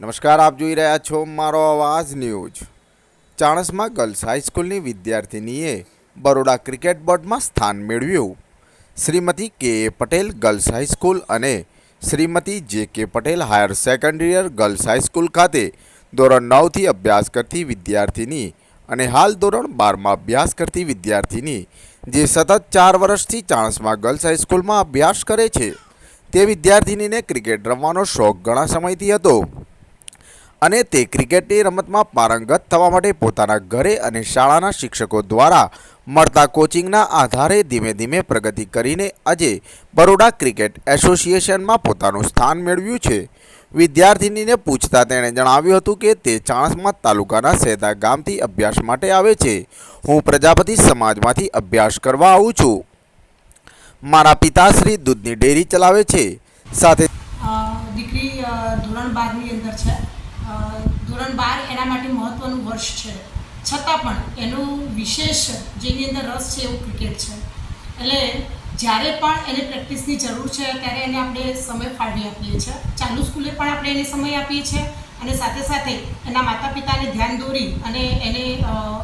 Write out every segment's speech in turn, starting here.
નમસ્કાર, આપ જોઈ રહ્યા છો મારો અવાજ ન્યૂઝ. ચાણસમાં ગર્લ્સ હાઈસ્કૂલની વિદ્યાર્થિનીએ બરોડા ક્રિકેટ બોર્ડમાં સ્થાન મેળવ્યું. શ્રીમતી કે. પટેલ ગર્લ્સ હાઈસ્કૂલ અને Shrimati J. K. Patel higher secondary girls high school ખાતે ધોરણ નવથી અભ્યાસ કરતી વિદ્યાર્થીની અને હાલ ધોરણ બારમાં અભ્યાસ કરતી વિદ્યાર્થીની, જે સતત ચાર વર્ષથી ચાણસમાં ગર્લ્સ હાઈસ્કૂલમાં અભ્યાસ કરે છે, તે વિદ્યાર્થિનીને ક્રિકેટ રમવાનો શોખ ઘણા સમયથી હતો. અને તે ક્રિકેટની રમતમાં પારંગત થવા માટે પોતાના ઘરે અને શાળાના શિક્ષકો દ્વારા મળતા કોચિંગના આધારે ધીમે ધીમે પ્રગતિ કરીને આજે બરોડા ક્રિકેટ એસોસિએશનમાં પોતાનું સ્થાન મેળવ્યું છે. વિદ્યાર્થિનીને પૂછતા તેણે જણાવ્યું હતું કે તે ચાણસમાં તાલુકાના સેદા ગામથી અભ્યાસ માટે આવે છે. હું પ્રજાપતિ સમાજમાંથી અભ્યાસ કરવા આવું છું. મારા પિતાશ્રી દૂધની ડેરી ચલાવે છે. સાથે દીકરી ધોરણ બારની અંદર છે. ધોરણ બાર એના માટે મહત્ત્વનું વર્ષ છે. છતાં પણ એનું વિશેષ જેની અંદર રસ છે એવું ક્રિકેટ છે. એટલે જ્યારે પણ એને પ્રેક્ટિસની જરૂર છે, ત્યારે એને આપણે સમય ફાળવી આપીએ છીએ. ચાલુ સ્કૂલે પણ આપણે એને સમય આપીએ છીએ અને સાથે સાથે એના માતા પિતાને ધ્યાન દોરી અને એને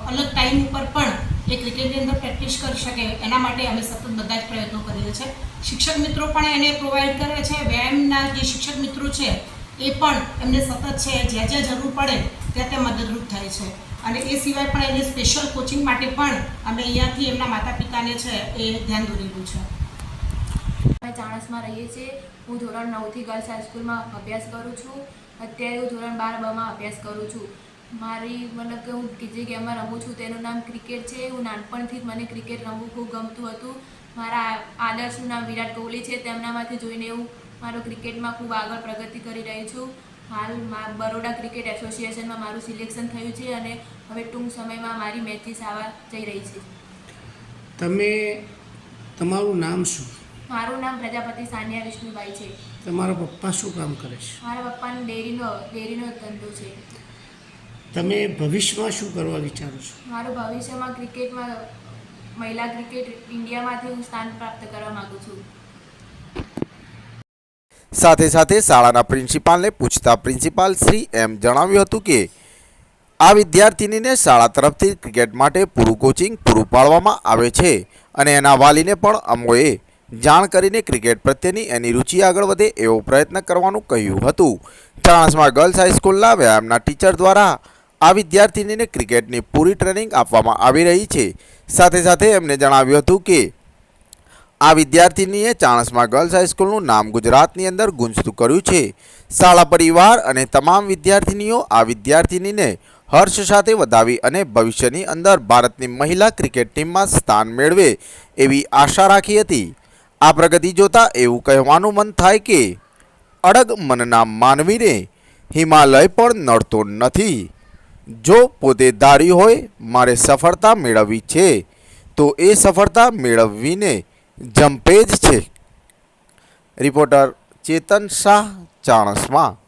અલગ ટાઈમ ઉપર પણ એ ક્રિકેટની અંદર પ્રેક્ટિસ કરી શકે, એના માટે અમે સતત બધા જ પ્રયત્નો કરીએ છીએ. શિક્ષક મિત્રો પણ એને પ્રોવાઈડ કરે છે. વ્યાયામના જે શિક્ષક મિત્રો છે એ પણ એમને સતત છે, જ્યાં જ્યાં જરૂર પડે ત્યાં ત્યાં મદદરૂપ થાય છે. અને એ સિવાય પણ એને સ્પેશિયલ કોચિંગ માટે પણ અમે અહીંયાથી એમના માતા પિતાને છે, એ ધ્યાન દોરેલું છે. અમે ચાણસમાં રહીએ છીએ. હું ધોરણ નવથી ગર્લ્સ હાઈસ્કૂલમાં અભ્યાસ કરું છું. અત્યારે હું ધોરણ બાર બમાં અભ્યાસ કરું છું. મારી મતલબ કે હું જે ગેમમાં રમું છું તેનું નામ ક્રિકેટ છે. હું નાનપણથી જ મને ક્રિકેટ રમવું ખૂબ ગમતું હતું. મારા આદર્શનું નામ વિરાટ કોહલી છે. તેમનામાંથી જોઈને હું મારું ક્રિકેટમાં ખૂબ આગળ પ્રગતિ કરી રહી છું. હાલ મા- બરોડા ક્રિકેટ એસોસિએશનમાં મારું સિલેક્શન થયું છે અને હવે ટૂંક સમયમાં મારી મેચીસ આવવા જઈ રહી છે. તમે તમારું નામ શું? મારું નામ પ્રજાપતિ સાનિયા વિષ્ણુભાઈ છે. તમારા પપ્પા શું કામ કરે છે? મારા પપ્પાને ડેરીનો ડેરીનો ધંધો છે. તમે ભવિષ્યમાં શું કરવા વિચારો છો? મારું ભવિષ્યમાં ક્રિકેટમાં મહિલા ક્રિકેટ ઇન્ડિયામાંથી હું સ્થાન પ્રાપ્ત કરવા માગું છું. સાથે સાથે શાળાના પ્રિન્સિપાલને પૂછતા પ્રિન્સિપાલ શ્રી એમ જણાવ્યું હતું કે, આ વિદ્યાર્થિનીને શાળા તરફથી ક્રિકેટ માટે પૂરું કોચિંગ પૂરું પાડવામાં આવે છે અને એના વાલીને પણ અમોએ જાણ કરીને ક્રિકેટ પ્રત્યેની એની રુચિ આગળ વધે એવો પ્રયત્ન કરવાનું કહ્યું હતું. ચાણસમાં ગર્લ્સ હાઈસ્કૂલના વ્યાયામના ટીચર દ્વારા આ વિદ્યાર્થિનીને ક્રિકેટની પૂરી ટ્રેનિંગ આપવામાં આવી રહી છે. સાથે સાથે એમને જણાવ્યું હતું કે આ વિદ્યાર્થીનીએ ચાણસમા ગર્લ્સ હાઈસ્કૂલનું નામ ગુજરાતની અંદર ગુંજતું કર્યું છે. શાળા પરિવાર અને તમામ વિદ્યાર્થિનીઓ આ વિદ્યાર્થિનીને હર્ષ સાથે વધાવી અને ભવિષ્યની અંદર ભારતની મહિલા ક્રિકેટ ટીમમાં સ્થાન મેળવે એવી આશા રાખી હતી. આ પ્રગતિ જોતાં એવું કહેવાનું મન થાય કે અડગ મનના માનવીને હિમાલય પણ નડતો નથી. જો પોતે ધારી હોય, મારે સફળતા મેળવવી છે તો એ સફળતા મેળવવીને જંપે જ છે. રિપોર્ટર ચેતન શાહ ચાણસમાં.